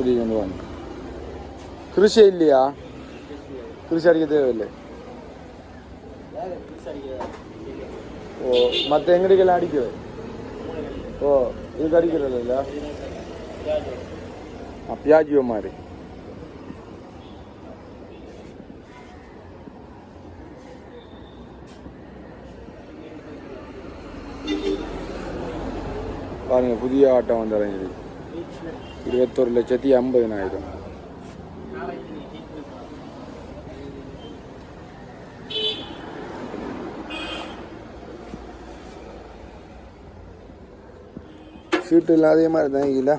இப்படி கொண்டு வாங்க கிருஷி இல்லையா கிருஷி அடிக்க தேவையில்லை ஓ மற்ற எங்கடிக்கெல்லாம் அடிக்கிறது ஓ இதுக்கு அடிக்கிறது இல்ல பியாஜியோ மாதிரி பாருங்க புதிய ஆட்டம் வந்து இறங்கிடுது இருபத்தொரு லட்சத்தி ஐம்பதினாயிரம். சீட்டு இல்லாதே மாதிரி தான் இல்லை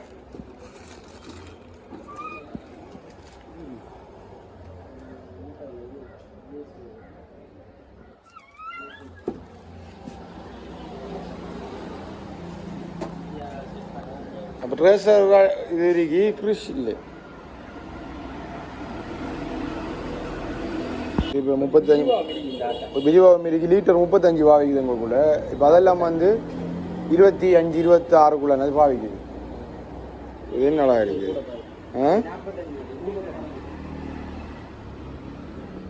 இது இருக்கு கிறிஷ் இல்லை? இப்போ முப்பத்தஞ்சு இப்போ விரிவாகம் இருக்கு லிட்டர் முப்பத்தஞ்சு பாவிக்குது உங்களுக்குள்ள இப்போ அதெல்லாம் வந்து இருபத்தி அஞ்சு இருபத்தி ஆறுக்குள்ள அது பாவிக்குது. இது என்னடா இருக்கு? ஆ?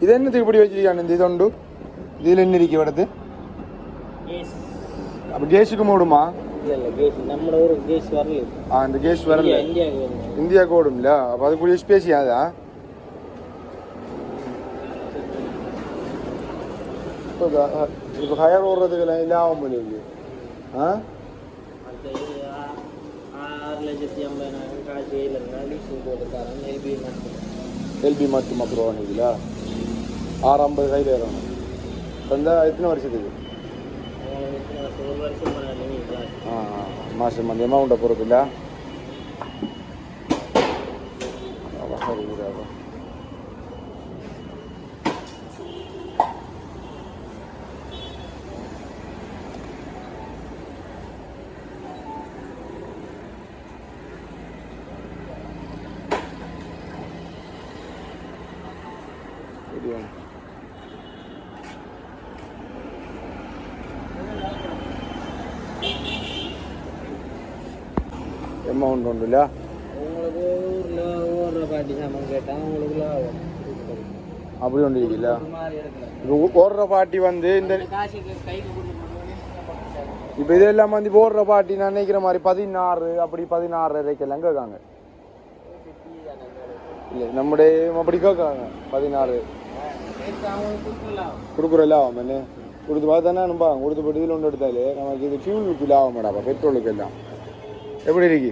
இது என்னத்துக்கு இப்படி வச்சிருக்காங்க இந்த இதுண்டு இதில் என்ன இருக்கு வரது அப்போ கேஸுக்கு மூடுமா? ஆ இந்த கேஸ் வரல. இந்தியாவுக்கு வருது இந்தியாவுக்கு ஓடும்ல அப்போ அதுக்குரிய ஸ்பேசியாதா இப்போ ஹயர் ஓடுறதுக்கெல்லாம் இல்லாமல் பண்ணிருக்கு ஆ? எல்பி மட்டும் அப்புறம் ஆறு ஐம்பது கையில் ஏறணும். எத்தனை வருஷத்துக்கு? அவங்களுக்கு எத்தனை வருஷம் ஒரு வருஷம் பண்ணாங்க நீங்கள் கிளாஸ் ஆ ஆ. மாசம் அந்த அமௌண்ட்டை பொறுத்து இல்லை சரி இது அதான். சரியா அமௌண்ட் உண்டு இல்லையா உங்களுக்கு ஊரில் ஓடுற பாட்டி சாமான் கேட்டால் உங்களுக்கு லாபம் அப்படி ஒன்று இருக்குல்ல ஓடுற பாட்டி வந்து இந்த இப்போ இதெல்லாம் வந்து இப்போ ஓடுற பாட்டி நான் நினைக்கிற மாதிரி பதினாறு அப்படி பதினாறு வரைக்கெல்லாம் கேட்காங்க. இல்லை நம்முடைய அப்படி கேட்குறாங்க பதினாறு. கொடுக்குற லாபம் என்ன? கொடுத்து பார்த்து தானே அனுப்பாங்க கொடுத்து போட்டு இதில் ஒன்று எடுத்தாலே நமக்கு இது ஃபியூலுக்கு லாபம் மேடம் பெட்ரோலுக்கு எல்லாம். எப்படி இருக்கு?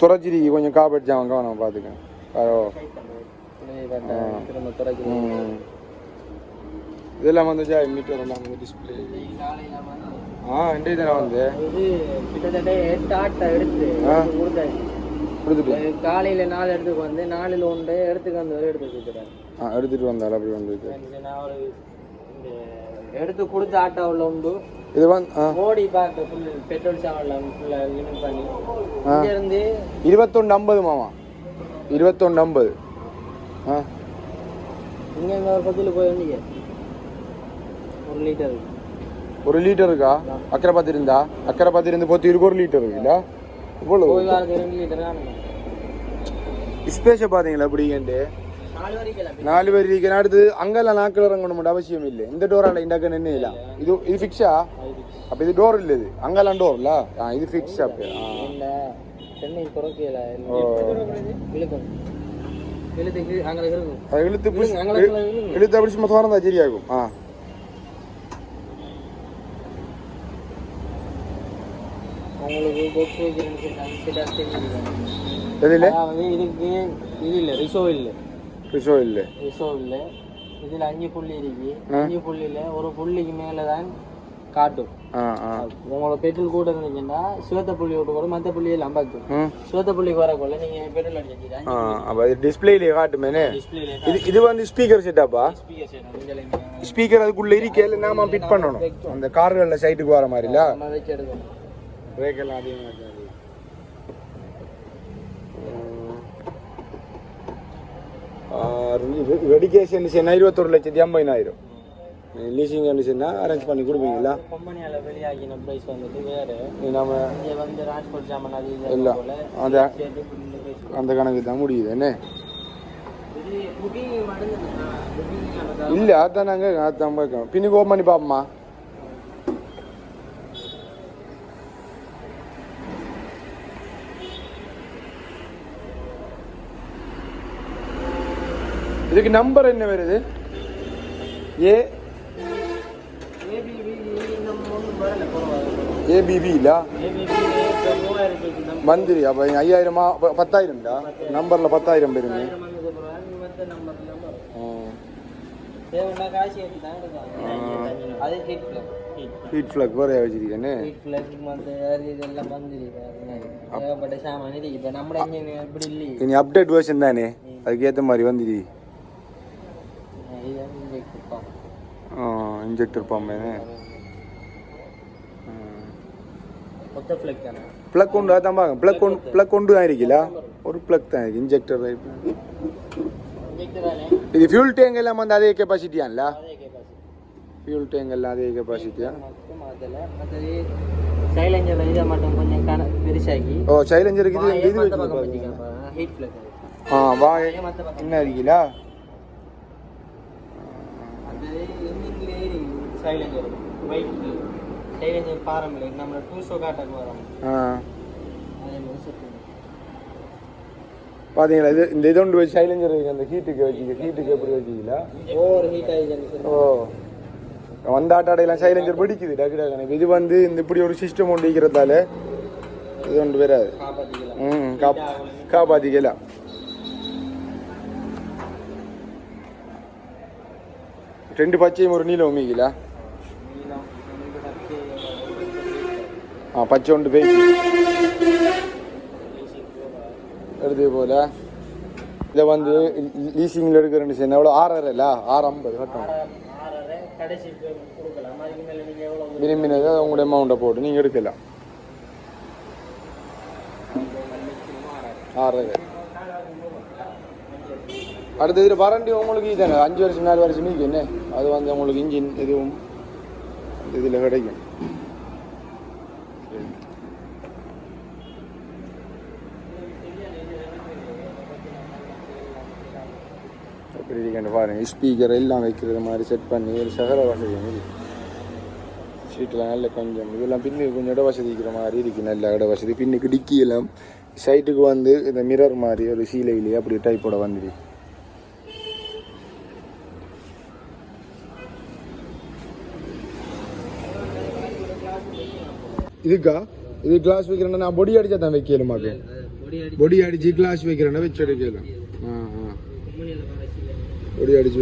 துறைச்சிருக்கு கொஞ்சம் காப்பேட் ஜாமன் கவனம் பார்த்துக்கேன் ம். இதெல்லாம் வந்து ஜா மீட்டர் எல்லாம் வந்து டிஸ்பிளே வந்து ஆ இன்றைய தினம் வந்து கிட்டத்தட்ட எட்டு ஆட்டை எடுத்து கொடுத்துட்டு? காலையில நாலு இடத்துக்கு வந்து நாலுல ஒன்று இடத்துக்கு வந்து எடுத்து கொடுத்துட்டாரு. ஆ எடுத்துட்டு வந்தாள் அப்படி நான் ஒரு இந்த எடுத்து கொடுத்த ஆட்டோ உள்ள உண்டு. இது வந்து ஓடி பார்க்க ஃபுல் பெட்ரோல் சாவலாம் ஃபுல்லாக லிமிட் பண்ணி ஆ. இங்க இருந்து இருபத்தொன்று ஐம்பது மாமா. இருபத்தொன்று ஐம்பது ஆ. இங்க ஒரு பத்தில் போய் வந்தீங்க ஒரு லிட்டர் ஒரு லிட்டர் இருக்கா? அக்கறை பார்த்து இருந்தா அக்கறை பார்த்து இருந்து பொத்தி இருக்கு ஒரு லிட்டர் இருக்குல்ல தான். ஸ்பேஸை பார்த்தீங்களா அப்படிங்கன்ட்டு நாலு வரைக்கும் நாலு பேர் இருக்கிற அடுத்து அங்கெல்லாம் நாக்கில் இறங்கணும் மட்டும் அவசியம் இல்லை இந்த டோரால இண்டாக்க நின்று இல்லை இது இது ஃபிக்ஸா அப்போ இது டோர் இல்லை இது அங்கெல்லாம் டோர் இல்ல ஆ இது ஃபிக்ஸ் அப்போ ஆ இந்த சென்னை குறைக்கல இழுக்கும் இழுத்துக்கு அங்கே இருக்கும் அது இழுத்து push- இழுங்க, அங்கே இழுங்க, இழுங்க. இழுத்து அப்படி சும்மா திறந்தா சரியாகும் ஆ உங்களுக்கு பொக்ஸ் வைக்கிறேன்னு எதில் இது இல்லை ரிசோ இல்லை ரிஷோ இல்லை. ரிசோ இல்லை. இதில் அஞ்சு புள்ளி இருக்கு. அஞ்சு புள்ளியில் ஒரு புள்ளிக்கு மேலே தான் காட்டும் உங்களோட பெட்ரோல் கூட இருந்துச்சுன்னா சிவத்த புள்ளி விட்டு கூட மற்ற புள்ளியை அம்பாக்கும் ம். சிவத்த புள்ளிக்கு வரக்குள்ள நீங்கள் பெட்ரோல் அடிச்சிட்டு ஆ அப்போ அது டிஸ்பிளேல காட்டுமேனே? இது இது வந்து ஸ்பீக்கர் செட்டாப்பா ஸ்பீக்கர் அதுக்குள்ள இருக்கே நாம ஃபிட் பண்ணணும். அந்த கார்களில் சைட்டுக்கு வர மாதிரி இல்ல நம்ம வச்சு எடுக்கணும். பிரேக் எல்லாம் அதிகமாக இருக்காது ரெடிகேஷன் இருபத்தொரு லட்சத்தி ஐம்பதினாயிரம் லீசிங் கண்டிஷன்னா அரேஞ்ச் பண்ணி கொடுப்பீங்களா? கம்பெனியால வெளியாகின பிரைஸ் வந்துட்டு வேறு. நம்ம இங்கே வந்து டிரான்ஸ்போர்ட் சாமான் அது இல்ல. அந்த. அந்த கணக்கு தான் முடியுது என்ன? இல்லை அதான் நாங்கள் அதான் பின்னுக்கு ஓப்பன் பண்ணி பார்ப்போமா இதுக்கு நம்பர் என்ன வருது? ஏ. ஏபிபி நம்ம ஒன்றும் வரல பரவாயில்ல ஏபிபி இல்ல ஏபிபி மூவாயிரத்தி நம்ம மந்திரி அப்போ ஐயாயிரமா பத்தாயிரம்டா? நம்பரில் பத்தாயிரம் பேருங்க ஹிட் ஃபிளக் வேறு வச்சிருக்கேன்னு ஹிட் ஃபிளக் மற்ற இதெல்லாம் வந்துருக்கு ஏகப்பட்ட சாமான் இது இப்போ நம்ம இங்கே இப்படி இனி அப்டேட் வெர்ஷன் தானே? அதுக்கேற்ற மாதிரி வந்துடு. இது இங்கே கொடுப்பாங்க இன்ஜெக்டர் பம்பேன்னு மொத்த ஃபிளக் தானே? ப்ளக் கொண்டு அதான் பாருங்க ப்ளக் கொண்டு ப்ளக் கொண்டு தான் இருக்கீங்களா ஒரு ப்ளக் தான் இருக்கு இன்ஜெக்டர் இன்ஜெக்டர் தானே? இது ஃபியூல் டேங்க் எல்லாம் வந்து அதே கெப்பாசிட்டியான்ல அதே கேப்பாசி ஃபியூல் டேங்க் எல்லாம் அதே கெப்பாசிட்டியா மட்டும் அதில் மற்றது சைலஞ்சர் இதை மட்டும் கொஞ்சம் கன பெருசாக்கி ஓ சைலஞ்சருக்கு இது இது மற்ற பக்கம் வச்சிருப்பாங்க. வச்சுக்கலாம் ஹீட் ஃபிளக் ஆ வாய் மற்ற பக்கம் என்ன இருக்கீங்களா அது எண்ணிக்கிலே சைலஞ்சர் வெயிட் சைலஞ்சர் பாரமில்லை நம்ம டூ ஷோ காட்டுக்கு வரோம். பாத்தீங்களா இது இந்த இது ஒன்று வச்சு சைலஞ்சர் இருக்கு அந்த ஹீட்டுக்கு வச்சுக்க ஹீட்டுக்கு எப்படி வச்சுக்கீங்களா? ஓவர் ஹீட் ஆகிடுச்சு ஓ. வந்த ஆட்டாடையெல்லாம் சைலஞ்சர் பிடிக்குது டக்கு டக்குனு இது வந்து இந்த இப்படி ஒரு சிஸ்டம் ஒன்று இருக்கிறதால இது ஒன்று வராது. ம் காப் காப்பாற்றிக்கலாம் ரெண்டு பச்சையும் ஒரு நீலம் உமிக்கலா நீளம் ரெண்டு சக்தி ஆ பச்சை ஒன்று போல இதை வந்து லீசிங்கில் எடுக்கிறேன்னு சொன்னால் எவ்வளோ ஆறரை இல்லை ஆறு ஐம்பது கட்டணும் ஆறரை விரும்பினதை உங்களுடைய அமௌண்ட்டை போட்டு நீங்கள் எடுக்கலாம் ஆறரை அடுத்த இதில் வரண்டி உங்களுக்கு இதுதானே அஞ்சு வருஷம் நாலு வருஷம் நீக்கு என்ன அது வந்து உங்களுக்கு இன்ஜின் எதுவும் இதில் கிடைக்கும் எப்படி இருக்கேன்னு பாருங்க. ஸ்பீக்கர் எல்லாம் வைக்கிறது மாதிரி செட் பண்ணி ஒரு சகல வசதி இருக்கு. சீட்டில் நல்ல கொஞ்சம் இதெல்லாம் பின்னுக்கு கொஞ்சம் இட வசதி இருக்கிற மாதிரி இருக்கு. நல்ல இட வசதி. பின்னுக்கு டிக்கி எல்லாம் சைட்டுக்கு வந்து இந்த மிரர் மாதிரி ஒரு சீலையிலேயே அப்படி டைப்போட வந்துடு இதுக்கா? இது கிளாஸ் வைக்கிறேன்னா நான் பொடி அடிச்சா தான் வைக்கலுமாக்கு பொடி அடி பொடி அடிச்சு கிளாஸ் வைக்கிறேன்னா வச்சு எடுக்கலாம். பொடி அடிச்சு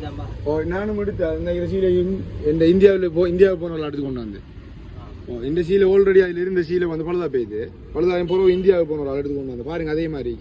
தான்பா ஓ நானும் எடுத்தேன் இந்த சீலையும் இந்த இந்தியாவில் போ இந்தியாவுக்கு போனாலும் எடுத்து கொண்டு வந்து இந்த சீலை ஆல்ரெடி அதில் இருந்த சீலை வந்து பழுதா போயிது பழுதாயும் பிறகு இந்தியாவுக்கு போன ஒரு ஆள் எடுத்து கொண்டு வந்து பாருங்க அதே மாதிரி